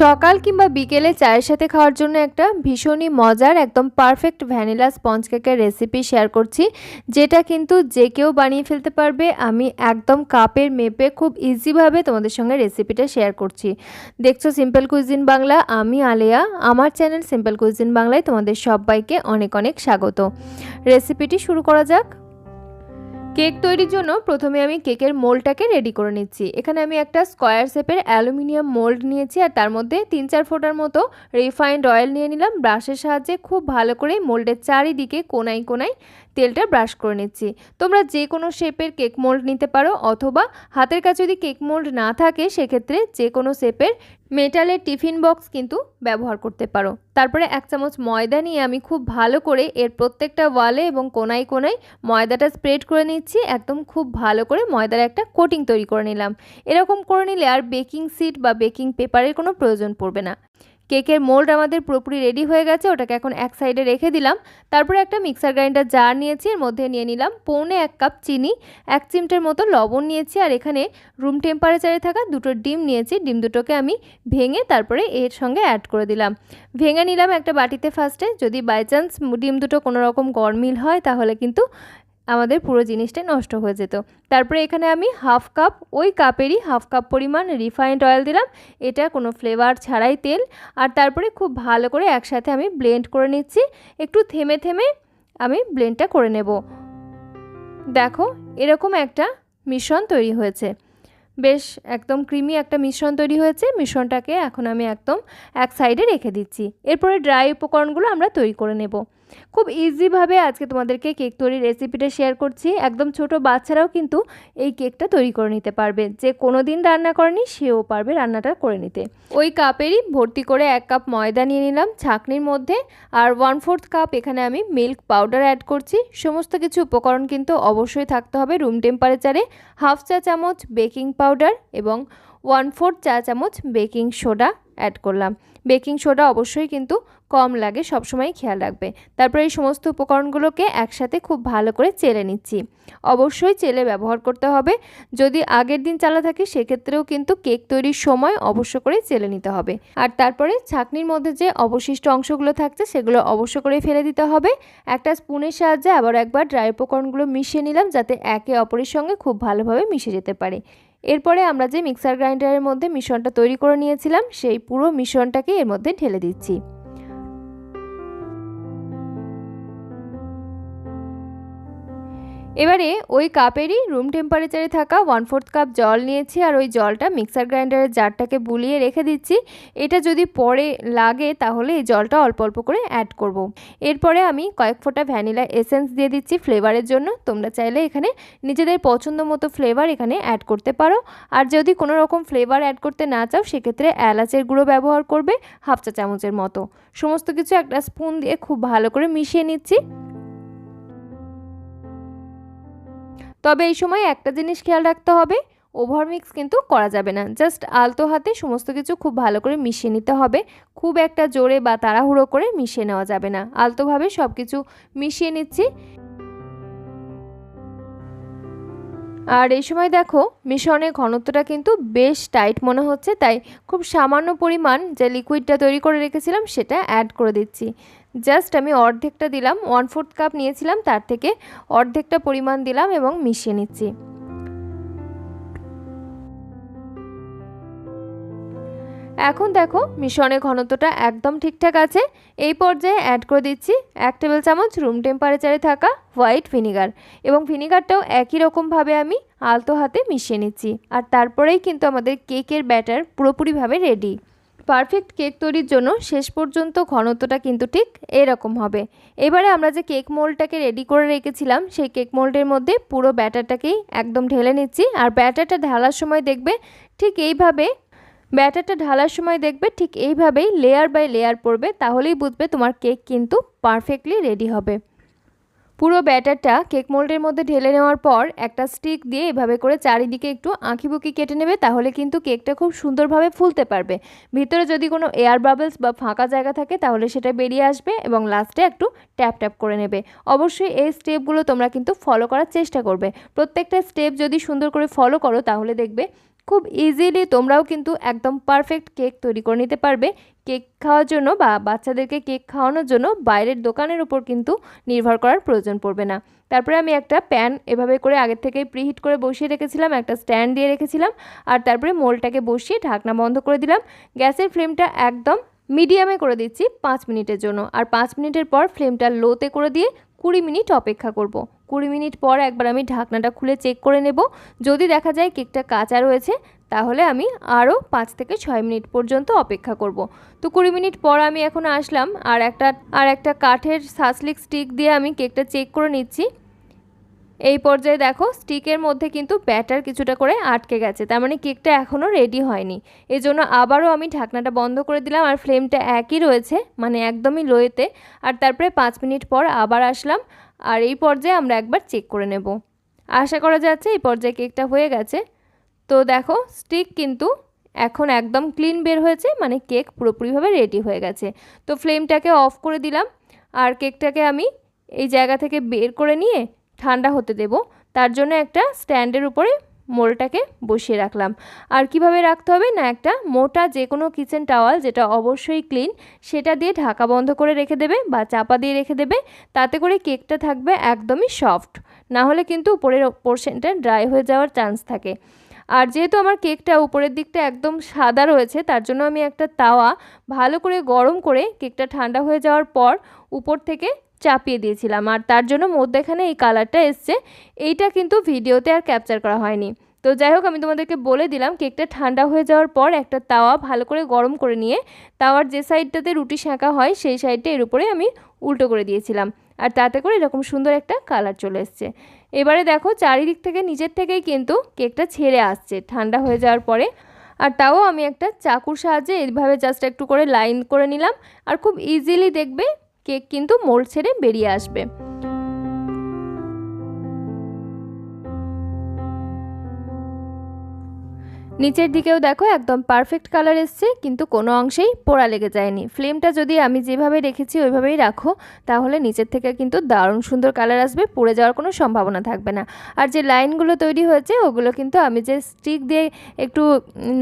সকাল কিংবা বিকেলে চায়ের সাথে খাওয়ার জন্য একটা ভীষণই মজার, একদম পারফেক্ট ভ্যানিলা স্পঞ্জ কেকের রেসিপি শেয়ার করছি, যেটা কিন্তু যে কেউ বানিয়ে ফেলতে পারবে। আমি একদম কাপের মেপে খুব ইজিভাবে তোমাদের সঙ্গে রেসিপিটা শেয়ার করছি। দেখছ সিম্পল কুইজিন বাংলা আমি আলেয়া। আমার চ্যানেল সিম্পল কুইজিন বাংলায় তোমাদের সবাইকে অনেক অনেক স্বাগত। রেসিপিটি শুরু করা যাক। কেক তৈরির জন্য প্রথমে আমি কেকের মোলটাকে রেডি করে নিচ্ছি। এখানে আমি একটা স্কোয়ার শেপের অ্যালুমিনিয়াম মোল্ড নিয়েছি আর তার মধ্যে তিন চার ফোটার মতো রিফাইন্ড অয়েল নিয়ে নিলাম। ব্রাশের সাহায্যে খুব ভালো করে মোল্ডের চারিদিকে কোনায় কোনায় তেলটা ব্রাশ করে নিচ্ছি। তোমরা যে কোনো শেপের কেক মোল্ড নিতে পারো অথবা হাতের কাছে যদি কেক মোল্ড না থাকে, সেক্ষেত্রে যে কোনো শেপের মেটালের টিফিন বক্স কিন্তু ব্যবহার করতে পারো। তারপরে এক চামচ ময়দা নিয়ে আমি খুব ভালো করে এর প্রত্যেকটা ওয়ালে এবং কোনায় কোনায় ময়দাটা স্প্রেড করে নিচ্ছি। একদম খুব ভালো করে ময়দার একটা কোটিং তৈরি করে নিলাম। এরকম করে নিলে আর বেকিং সিট বা বেকিং পেপারের কোনো প্রয়োজন পড়বে না। কেকের মোল্ড আমাদের পুরোপুরি রেডি হয়ে গেছে, ওটাকে এখন এক সাইডে রেখে দিলাম। তারপরে একটা মিক্সার গ্রাইন্ডার জার নিয়েছি, এর মধ্যে নিয়ে নিলাম পৌনে এক কাপ চিনি, এক চিমটের মতো লবণ নিয়েছি, আর এখানে রুম টেম্পারেচারে থাকা দুটো ডিম নিয়েছি, ডিম দুটোকে আমি ভেঙে তারপরে এর সঙ্গে অ্যাড করে দিলাম। ভেঙে নিলাম একটা বাটিতে ফার্স্টে যদি বাই চান্স ডিম দুটো কোনো রকম গরমিল হয়, তাহলে কিন্তু আমাদের পুরো জিনিসটা নষ্ট হয়ে যেত। তারপরে এখানে আমি হাফ কাপ, ওই কাপেরই হাফ কাপ পরিমাণ রিফাইন্ড অয়েল দিলাম। এটা কোনো ফ্লেভার ছাড়াই তেল। আর তারপরে খুব ভালো করে একসাথে আমি ব্লেন্ড করে নিচ্ছি। একটু থেমে থেমে আমি ব্লেন্ডটা করে নেব। দেখো, এরকম একটা মিশ্রণ তৈরি হয়েছে। বেশ একদম ক্রিমি একটা মিশ্রণ তৈরি হয়েছে। মিশ্রণটাকে এখন আমি একদম এক সাইডে রেখে দিচ্ছি। এরপরে ড্রাই উপকরণগুলো আমরা তৈরি করে নেব। খুব ইজিভাবে আজকে তোমাদেরকে কেক তৈরির রেসিপিটা শেয়ার করছি। একদম ছোট বাচ্চারাও কিন্তু এই কেকটা তৈরি করে নিতে পারবে। যে কোনো দিন রান্না করেনি, সেও পারবে রান্নাটা করে নিতে। ওই কাপেরই ভর্তি করে এক কাপ ময়দা নিয়ে নিলাম ছাকনির মধ্যে আর ওয়ান ফোর্থ কাপ এখানে আমি মিল্ক পাউডার অ্যাড করছি। সমস্ত কিছু উপকরণ কিন্তু অবশ্যই থাকতে হবে রুম টেম্পারেচারে হাফ চা চামচ বেকিং পাউডার এবং ওয়ান ফোর্থ চা চামচ বেকিং সোডা অ্যাড করলাম। বেকিং সোডা অবশ্যই কিন্তু কম লাগে সবসময় খেয়াল রাখবে। তারপরে এই সমস্ত উপকরণগুলোকে একসাথে খুব ভালো করে চেলে নিচ্ছি। অবশ্যই চেলে ব্যবহার করতে হবে। যদি আগের দিন চালা থাকে, সেক্ষেত্রেও কিন্তু কেক তৈরির সময় অবশ্য করে চেলে নিতে হবে। আর তারপরে ছাকনির মধ্যে যে অবশিষ্ট অংশগুলো থাকছে, সেগুলো অবশ্য করে ফেলে দিতে হবে। একটা স্পুনের সাহায্যে আবার একবার ড্রাই উপকরণগুলো মিশিয়ে নিলাম, যাতে একে অপরের সঙ্গে খুব ভালোভাবে মিশে যেতে পারে। এরপরে আমরা যে মিক্সার গ্রাইন্ডারের মধ্যে মিশ্রণটা তৈরি করে নিয়েছিলাম, সেই পুরো মিশ্রণটাকে এর মধ্যে ঢেলে দিচ্ছি। এবারে ওই কাপেরই রুম টেম্পারেচারে থাকা ওয়ান ফোর্থ কাপ জল নিয়েছি আর ওই জলটা মিক্সার গ্রাইন্ডারের জারটাকে বুলিয়ে রেখে দিচ্ছি। এটা যদি পরে লাগে তাহলে এই জলটা অল্প অল্প করে অ্যাড করব। এরপরে আমি কয়েক ফোঁটা ভ্যানিলা এসেন্স দিয়ে দিচ্ছি ফ্লেভারের জন্য। তোমরা চাইলে এখানে নিজেদের পছন্দ মতো ফ্লেভার এখানে অ্যাড করতে পারো। আর যদি কোনো রকম ফ্লেভার অ্যাড করতে না চাও, সেক্ষেত্রে এলাচের গুঁড়ো ব্যবহার করবে হাফ চা চামচের মতো। সমস্ত কিছু একটা স্পুন দিয়ে খুব ভালো করে মিশিয়ে নিচ্ছি। তবে এই সময় একটা জিনিস খেয়াল রাখতে হবে, ওভার মিক্স কিন্তু করা যাবে না। জাস্ট আলতো হাতে সমস্ত কিছু খুব ভালো করে মিশিয়ে নিতে হবে, খুব একটা জোরে বা তাড়াহুড়ো করে মিশিয়ে নেওয়া যাবে না। আলতোভাবে সব কিছু মিশিয়ে নিচ্ছি। আর এই সময় দেখো, মিশ্রণের ঘনত্বটা কিন্তু বেশ টাইট মনে হচ্ছে, তাই খুব সামান্য পরিমাণ যে লিকুইডটা তৈরি করে রেখেছিলাম সেটা অ্যাড করে দিচ্ছি। জাস্ট আমি অর্ধেকটা দিলাম ওয়ান ফোর্থ কাপ নিয়েছিলাম, তার থেকে অর্ধেকটা পরিমাণ দিলাম এবং মিশিয়ে নিচ্ছি। এখন দেখো মিশ্রণের ঘনত্বটা একদম ঠিকঠাক আছে। এই পর্যায়ে অ্যাড করে দিচ্ছি এক টেবিল চামচ রুম টেম্পারেচারে থাকা হোয়াইট ভিনিগার এবং ভিনিগারটাও একই রকমভাবে আমি আলতো হাতে মিশিয়ে নিচ্ছি। আর তারপরেই কিন্তু আমাদের কেকের ব্যাটার পুরোপুরিভাবে রেডি পারফেক্ট কেক তৈরির জন্য শেষ পর্যন্ত ঘনত্বটা কিন্তু ঠিক এরকম হবে। এবারে আমরা যে কেক মোল্ডটাকে রেডি করে রেখেছিলাম, সেই কেক মোল্ডের মধ্যে পুরো ব্যাটারটাকেই একদম ঢেলে নিচ্ছি। আর ব্যাটারটা ঢালার সময় দেখবে ঠিক এইভাবে ব্যাটারটা ঢালার সময় দেখবে ঠিক এইভাবেই লেয়ার বাই লেয়ার পড়বে, তাহলেই বুঝবে তোমার কেক কিন্তু পারফেক্টলি রেডি হবে। পুরো ব্যাটারটা কেক মোল্ডের মধ্যে ঢেলে নেওয়ার পর একটা স্টিক দিয়ে এভাবে করে চারিদিকে একটু আঁকিবুকি কেটে নেবে, তাহলে কিন্তু কেকটা খুব সুন্দরভাবে ফুলতে পারবে। ভিতরে যদি কোনো এয়ার বাবলস বা ফাঁকা জায়গা থাকে, তাহলে সেটা বেরিয়ে আসবে এবং লাস্টে একটু ট্যাপ ট্যাপ করে নেবে। অবশ্যই এই স্টেপগুলো তোমরা কিন্তু ফলো করার চেষ্টা করবে। প্রত্যেকটা স্টেপ যদি সুন্দর করে ফলো করো, তাহলে দেখবে খুব ইজিলি তোমরাও কিন্তু একদম পারফেক্ট কেক তৈরি করে নিতে পারবে। কেক খাওয়ার জন্য বা বাচ্চাদেরকে কেক খাওয়ানোর জন্য বাইরের দোকানের উপর কিন্তু নির্ভর করার প্রয়োজন পড়বে না। তারপরে আমি একটা প্যান এভাবে করে আগের থেকে প্রিহিট করে বসিয়ে রেখেছিলাম, একটা স্ট্যান্ড দিয়ে রেখেছিলাম আর তারপরে মোলটাকে বসিয়ে ঢাকনা বন্ধ করে দিলাম। গ্যাসের ফ্লেমটা একদম মিডিয়ামে করে দিচ্ছি পাঁচ মিনিটের জন্য আর পাঁচ মিনিটের পর ফ্লেমটা লোতে করে দিয়ে কুড়ি মিনিট অপেক্ষা করব। কুড়ি মিনিট পর একবার আমি ঢাকনাটা খুলে চেক করে নেব। যদি দেখা যায় কেকটা কাঁচা রয়েছে, তাহলে আমি আরও পাঁচ থেকে ছয় মিনিট পর্যন্ত অপেক্ষা করব। তো কুড়ি মিনিট পর আমি এখন আসলাম, আর একটা আর একটা কাঠের সাসলিক স্টিক দিয়ে আমি কেকটা চেক করে নিচ্ছি। এই পর্যায়ে দেখো, স্টিকের মধ্যে কিন্তু ব্যাটার কিছুটা করে আটকে গেছে, তার মানে কেকটা এখনও রেডি হয়নি। এজন্য আবারও আমি ঢাকনাটা বন্ধ করে দিলাম, আর ফ্লেমটা একই রয়েছে মানে একদমই লোয়েতে। আর তারপরে পাঁচ মিনিট পর আবার আসলাম আর এই পর্যায়ে আমরা একবার চেক করে নেব। আশা করা যাচ্ছে এই পর্যায়ে কেকটা হয়ে গেছে। তো দেখো স্টিক কিন্তু এখন একদম ক্লিন বের হয়েছে মানে কেক পুরোপুরিভাবে রেডি হয়ে গেছে। তো ফ্লেমটাকে অফ করে দিলাম, আর কেকটাকে আমি এই জায়গা থেকে বের করে নিয়ে ঠান্ডা হতে দেব। তার জন্য একটা স্ট্যান্ডের উপরে মোলটাকে বসিয়ে রাখলাম। আর কীভাবে রাখতে হবে? না, একটা মোটা যে কোনো কিচেন টাওয়াল যেটা অবশ্যই ক্লিন, সেটা দিয়ে ঢাকা বন্ধ করে রেখে দেবে বা চাপা দিয়ে রেখে দেবে। তাতে করে কেকটা থাকবে একদমই সফট। না হলে কিন্তু উপরের পোর্শনটা ড্রাই হয়ে যাওয়ার চান্স থাকে। আর যেহেতু আমার কেকটা উপরের দিকটা একদম সাদা রয়েছে, তার জন্য আমি একটা তাওয়া ভালো করে গরম করে কেকটা ঠান্ডা হয়ে যাওয়ার পর উপর থেকে চাপিয়ে দিয়েছিলাম। আর তার জন্য মধ্যেখানে এই কালারটা এসছে, এইটা কিন্তু ভিডিওতে আর ক্যাপচার করা হয়নি। তো যাই হোক, আমি তোমাদেরকে বলে দিলাম, কেকটা ঠান্ডা হয়ে যাওয়ার পর একটা তাওয়া ভালো করে গরম করে নিয়ে, তাওয়ার যে সাইডটাতে রুটি সেঁকা হয়, সেই সাইডটা এর উপরে আমি উল্টো করে দিয়েছিলাম। আর তাতে করে এরকম সুন্দর একটা কালার চলে এসছে। এবারে দেখো চারিদিক থেকে নিজের থেকেই কিন্তু কেকটা ছেড়ে আসছে, ঠান্ডা হয়ে যাওয়ার পরে। আর তাও আমি একটা চাকুর সাহায্যে এইভাবে জাস্ট একটু করে লাইন করে নিলাম। আর খুব ইজিলি দেখবে কেক কিন্তু মোল ছেড়ে বেরিয়ে আসবে। নিচের দিকেও দেখো একদম পারফেক্ট কালার এসছে, কিন্তু কোনো অংশেই পোড়া লেগে যায়নি। ফ্লেমটা যদি আমি যেভাবে রেখেছি ওইভাবেই রাখো, তাহলে নিচের থেকে কিন্তু দারুণ সুন্দর কালার আসবে, পড়ে যাওয়ার কোনো সম্ভাবনা থাকবে না। আর যে লাইনগুলো তৈরি হয়েছে, ওগুলো কিন্তু আমি যে স্টিক দিয়ে একটু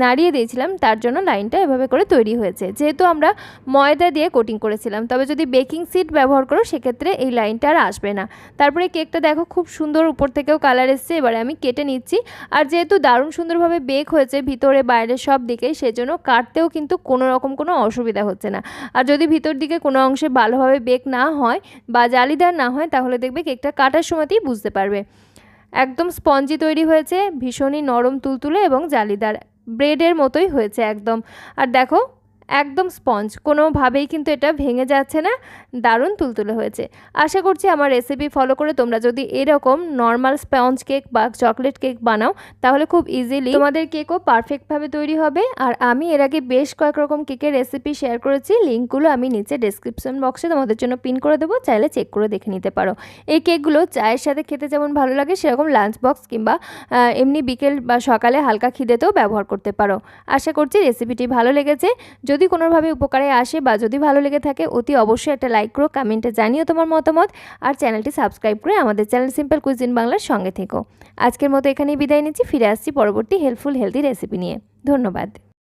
নাড়িয়ে দিয়েছিলাম, তার জন্য লাইনটা এভাবে করে তৈরি হয়েছে। যেহেতু আমরা ময়দা দিয়ে কোটিং করেছিলাম, তবে যদি বেকিং সিট ব্যবহার করো, সেক্ষেত্রে এই লাইনটা আর আসবে না। তারপরে কেকটা দেখো খুব সুন্দর উপর থেকেও কালার এসছে, এবারে আমি কেটে নিচ্ছি। আর যেহেতু দারুণ সুন্দরভাবে বেক হয়ে হয়েছে, ভিতরে বাইরে সব দিকে সেজন্য কাটতেও কিন্তু কোনো রকম কোনো অসুবিধা হচ্ছে না। আর যদি ভিতর দিকে কোনো অংশে ভালোভাবে বেক না হয় বা জালিদার না হয়, তাহলে দেখবে কেকটা কাটার সময়তেই বুঝতে পারবে। একদম স্পঞ্জি তৈরি হয়েছে, ভীষণই নরম তুলতুলে এবং জালিদার, ব্রেডের মতোই হয়েছে একদম। আর দেখো একদম স্পঞ্জ। কোনোভাবেই কিন্তু এটা ভেঙে যাচ্ছে না। দারুণ তুলতুলে হয়েছে। আশা করছি আমার রেসিপি ফলো করে তোমরা যদি এরকম নর্মাল স্পঞ্জ কেক বা চকলেট কেক বানাও, তাহলে খুব ইজিলি তোমাদের কেকও পারফেক্টভাবে তৈরি হবে। আর আমি এর আগে বেশ কয়েক রকম কেকের রেসিপি শেয়ার করেছি। লিঙ্কগুলো আমি নিচে ডিসক্রিপশন বক্সে তোমাদের জন্য পিন করে দেবো। চাইলে চেক করে দেখে নিতে পারো। এই কেকগুলো চায়ের সাথে খেতে যেমন ভালো লাগে, সেরকম লাঞ্চ বক্স কিংবা এমনি বিকেল বা সকালে হালকা খিদেতেও ব্যবহার করতে পারো। আশা করছি রেসিপিটি ভালো লেগেছে। যদি কোনোভাবে উপকারে আসে বা যদি ভালো লেগে থাকে, অতি অবশ্যই একটা লাইক করো কমেন্টে জানিও তোমার মতামত আর চ্যানেলটি সাবস্ক্রাইব করে আমাদের চ্যানেল সিম্পল কুইজিন বাংলার সঙ্গে থেকো। আজকের মতো এখানেই বিদায় নিচ্ছি, ফিরে আসছি পরবর্তী হেল্পফুল হেলদি রেসিপি নিয়ে। ধন্যবাদ।